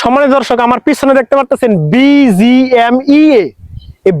সম্মানিত দর্শক, আমার পিছনে দেখতে পাচ্ছেন বিজিএমইএ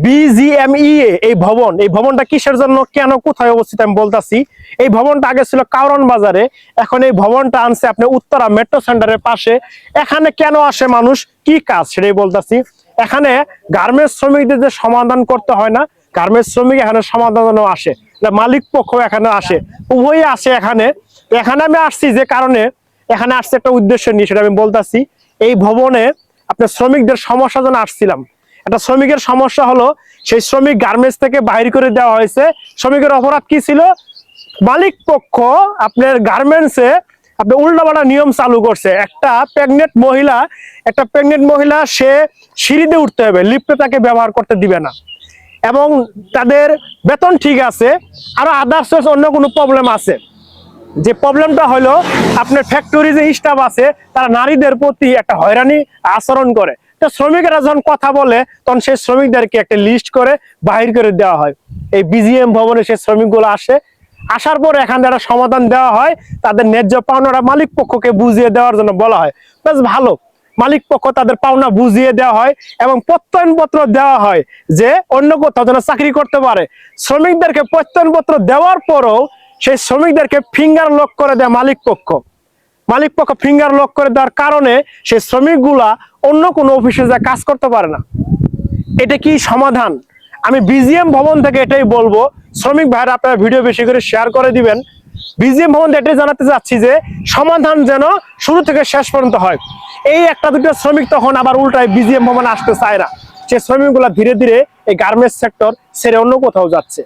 বিজিএমইএ এই ভবন, এই ভবনটা কিসের জন্য, কেন, কোথায় অবস্থিত আমি বলতাছি। এই ভবনটা আগে ছিল কাউরন বাজারে, এখন এই ভবনটা আনছে আপনি উত্তরা মেট্রো সেন্টারের পাশে। এখানে কেন আসে মানুষ? কি কাজ? সেটাই বলতাছি। এখানে গার্মেন্টস শ্রমিকদের যে সমাধান করতে হয় না, গার্মেন্টস শ্রমিক এখানে সমাধান জন্য আসে মালিক পক্ষ এখানে আসে। উভয়ই আসে এখানে। এখানে আমি আসছি যে কারণে, এখানে আসছে একটা উদ্দেশ্য নিয়ে, সেটা আমি বলতাছি। এই ভবনে আপনার শ্রমিকদের সমস্যা জন্য আসছিলাম। একটা শ্রমিকের সমস্যা হলো, সেই শ্রমিক গার্মেন্টস থেকে বাহির করে দেওয়া হয়েছে। শ্রমিকের অপরাধ কি ছিল? মালিক পক্ষ আপনার গার্মেন্টসে আপনি উল্টাপাল্টা নিয়ম চালু করছে। একটা প্রেগনেন্ট মহিলা, একটা প্রেগনেন্ট মহিলা, সে সিঁড়িতে উঠতে হবে লিফটে তাকে ব্যবহার করতে দিবে না। এবং তাদের বেতন ঠিক আছে, আরও আদার্স অন্য কোনো প্রবলেম আছে। যে প্রবলেমটা হলো, আপনার ফ্যাক্টরি যে স্টাফ আছে, তারা নারীদের প্রতি একটা হয়রানি আচরণ করে। তো শ্রমিকেরা যখন কথা বলে, তখন সেই শ্রমিকদেরকে একটা লিস্ট করে, বাহির করে দেওয়া হয়। এই বিজিএম ভবনে সেই শ্রমিকগুলো আসে। আসার পর এখানে একটা সমাধান দেওয়া হয়। তাদের ন্যায্য পাওনাটা মালিক পক্ষকে বুঝিয়ে দেওয়ার জন্য বলা হয়। বেশ ভালো। মালিক পক্ষ তাদের পাওনা বুঝিয়ে দেওয়া হয় এবং প্রত্যয়নপত্র দেওয়া হয় যে অন্য কোথাও যেন চাকরি করতে পারে। শ্রমিকদেরকে প্রত্যয়নপত্র দেওয়ার পরও সেই শ্রমিকদেরকে ফিঙ্গার লক করে দেয় মালিক পক্ষ। মালিক পক্ষ ফিঙ্গার লক করে দেওয়ার কারণে সেই শ্রমিকগুলা অন্য কোনো অফিসে যা কাজ করতে পারে না। এটা কি সমাধান? আমি বিজিএম ভবন থেকে এটাই বলব। শ্রমিক ভাইরা আপনারা ভিডিও বেশি করে শেয়ার করে দিবেন। বিজিএম ভবন এটাই জানাতে চাচ্ছি যে সমাধান যেন শুরু থেকে শেষ পর্যন্ত হয়। এই একটা দুটো শ্রমিক তখন আবার উল্টায় বিজিএম ভবন আসতে চায় না। সে শ্রমিকগুলা ধীরে ধীরে এই গার্মেন্টস সেক্টর ছেড়ে অন্য কোথাও যাচ্ছে।